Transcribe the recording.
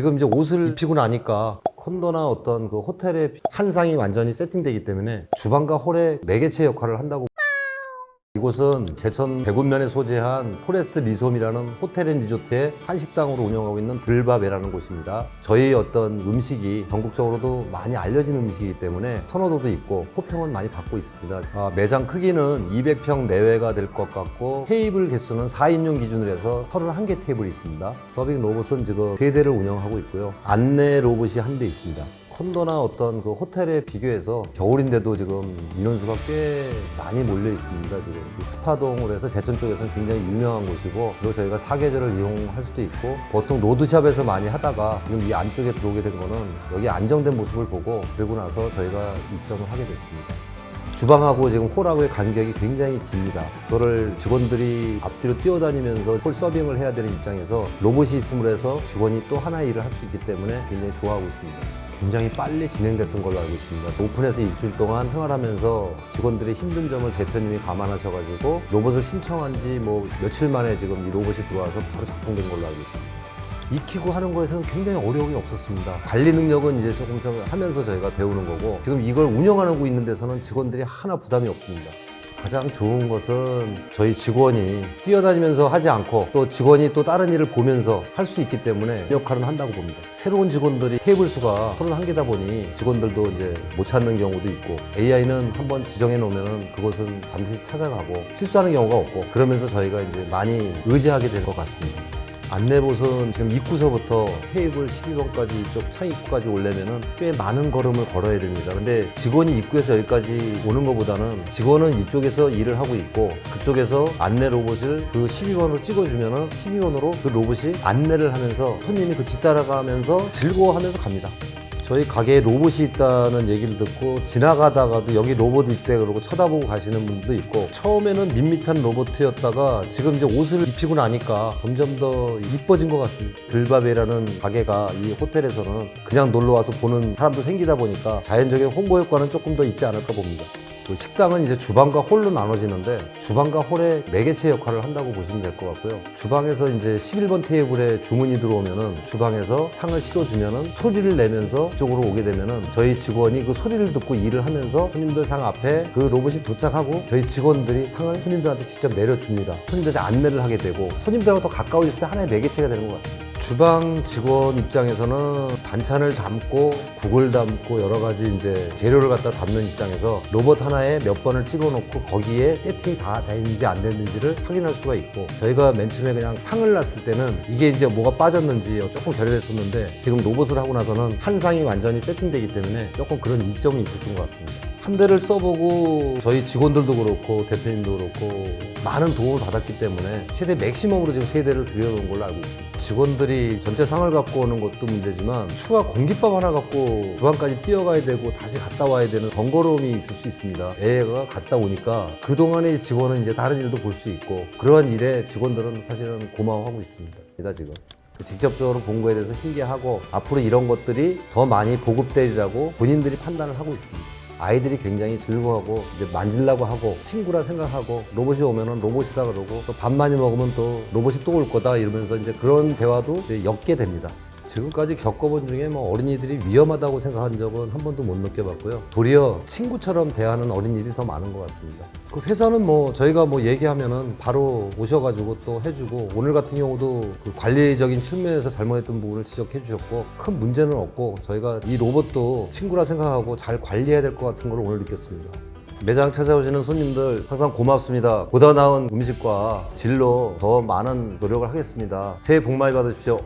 지금 이제 옷을 입히고 나니까 콘도나 어떤 그 호텔의 한상이 완전히 세팅되기 때문에 주방과 홀의 매개체 역할을 한다고 이곳은 제천 대군면에 소재한 포레스트 리솜이라는 호텔 앤 리조트의 한식당으로 운영하고 있는 들밥이라는 곳입니다. 저희 어떤 음식이 전국적으로도 많이 알려진 음식이기 때문에 선호도도 있고 호평은 많이 받고 있습니다. 아, 매장 크기는 200평 내외가 될 것 같고 테이블 개수는 4인용 기준으로 해서 31개 테이블이 있습니다. 서빙 로봇은 지금 3대를 운영하고 있고요. 안내 로봇이 한 대 있습니다. 콘도나 어떤 그 호텔에 비교해서 겨울인데도 지금 인원수가 꽤 많이 몰려 있습니다. 지금 이 스파동으로 해서 제천 쪽에서는 굉장히 유명한 곳이고 그리고 저희가 사계절을 이용할 수도 있고 보통 로드샵에서 많이 하다가 지금 이 안쪽에 들어오게 된 거는 여기 안정된 모습을 보고 그리고 나서 저희가 입점을 하게 됐습니다. 주방하고 지금 홀하고의 간격이 굉장히 깁니다. 그거를 직원들이 앞뒤로 뛰어다니면서 홀 서빙을 해야 되는 입장에서 로봇이 있음으로 해서 직원이 또 하나의 일을 할 수 있기 때문에 굉장히 좋아하고 있습니다. 굉장히 빨리 진행됐던 걸로 알고 있습니다. 오픈해서 일주일 동안 생활하면서 직원들의 힘든 점을 대표님이 감안하셔가지고 로봇을 신청한 지 뭐 며칠 만에 지금 이 로봇이 들어와서 바로 작동된 걸로 알고 있습니다. 익히고 하는 거에서는 굉장히 어려움이 없었습니다. 관리 능력은 이제 조금 좀 하면서 저희가 배우는 거고 지금 이걸 운영하고 있는 데서는 직원들이 하나 부담이 없습니다. 가장 좋은 것은 저희 직원이 뛰어다니면서 하지 않고 또 직원이 또 다른 일을 보면서 할 수 있기 때문에 그 역할은 한다고 봅니다. 새로운 직원들이 테이블 수가 31개다 보니 직원들도 이제 못 찾는 경우도 있고 AI는 한번 지정해 놓으면 그것은 반드시 찾아가고 실수하는 경우가 없고 그러면서 저희가 이제 많이 의지하게 될것 같습니다. 안내봇은 지금 입구서부터 테이블 12번까지 이쪽 창입구까지 오려면은 꽤 많은 걸음을 걸어야 됩니다. 근데 직원이 입구에서 여기까지 오는 것보다는 직원은 이쪽에서 일을 하고 있고 그쪽에서 안내 로봇을 그 12번으로 찍어주면은 12번으로 그 로봇이 안내를 하면서 손님이 그 뒤따라가면서 즐거워하면서 갑니다. 저희 가게에 로봇이 있다는 얘기를 듣고 지나가다가도 여기 로봇 있대 그러고 쳐다보고 가시는 분도 있고 처음에는 밋밋한 로봇이었다가 지금 이제 옷을 입히고 나니까 점점 더 이뻐진 것 같습니다. 들밥이라는 가게가 이 호텔에서는 그냥 놀러 와서 보는 사람도 생기다 보니까 자연적인 홍보 효과는 조금 더 있지 않을까 봅니다. 그 식당은 이제 주방과 홀로 나눠지는데 주방과 홀의 매개체 역할을 한다고 보시면 될 것 같고요. 주방에서 이제 11번 테이블에 주문이 들어오면은 주방에서 상을 실어주면은 소리를 내면서 이쪽으로 오게 되면은 저희 직원이 그 소리를 듣고 일을 하면서 손님들 상 앞에 그 로봇이 도착하고 저희 직원들이 상을 손님들한테 직접 내려줍니다. 손님들한테 안내를 하게 되고 손님들하고 더 가까워 있을 때 하나의 매개체가 되는 것 같습니다. 주방 직원 입장에서는 반찬을 담고 국을 담고 여러 가지 이제 재료를 갖다 담는 입장에서 로봇 하나에 몇 번을 찍어 놓고 거기에 세팅이 다 됐는지 안 됐는지를 확인할 수가 있고 저희가 맨 처음에 그냥 상을 놨을 때는 이게 이제 뭐가 빠졌는지 조금 결여됐었는데 지금 로봇을 하고 나서는 한 상이 완전히 세팅되기 때문에 조금 그런 이점이 있었던 것 같습니다. 한 대를 써보고 저희 직원들도 그렇고 대표님도 그렇고 많은 도움을 받았기 때문에 최대 맥시멈으로 지금 세 대를 들여놓은 걸로 알고 있습니다. 직원 들이 전체 상을 갖고 오는 것도 문제지만 추가 공깃밥 하나 갖고 주방까지 뛰어가야 되고 다시 갔다 와야 되는 번거로움이 있을 수 있습니다. 애가 갔다 오니까 그동안의 직원은 이제 다른 일도 볼 수 있고 그러한 일에 직원들은 사실은 고마워하고 있습니다. 지금. 직접적으로 본 거에 대해서 신기하고 앞으로 이런 것들이 더 많이 보급되리라고 본인들이 판단을 하고 있습니다. 아이들이 굉장히 즐거워하고 이제 만질라고 하고 친구라 생각하고 로봇이 오면은 로봇이다 그러고 또 밥 많이 먹으면 또 로봇이 또 올 거다 이러면서 이제 그런 대화도 이제 엮게 됩니다. 지금까지 겪어본 중에 뭐 어린이들이 위험하다고 생각한 적은 한 번도 못 느껴봤고요. 도리어 친구처럼 대하는 어린이들이 더 많은 것 같습니다. 그 회사는 뭐 저희가 뭐 얘기하면은 바로 오셔가지고 또 해주고 오늘 같은 경우도 그 관리적인 측면에서 잘못했던 부분을 지적해 주셨고 큰 문제는 없고 저희가 이 로봇도 친구라 생각하고 잘 관리해야 될 것 같은 걸 오늘 느꼈습니다. 매장 찾아오시는 손님들 항상 고맙습니다. 보다 나은 음식과 질로 더 많은 노력을 하겠습니다. 새해 복 많이 받으십시오.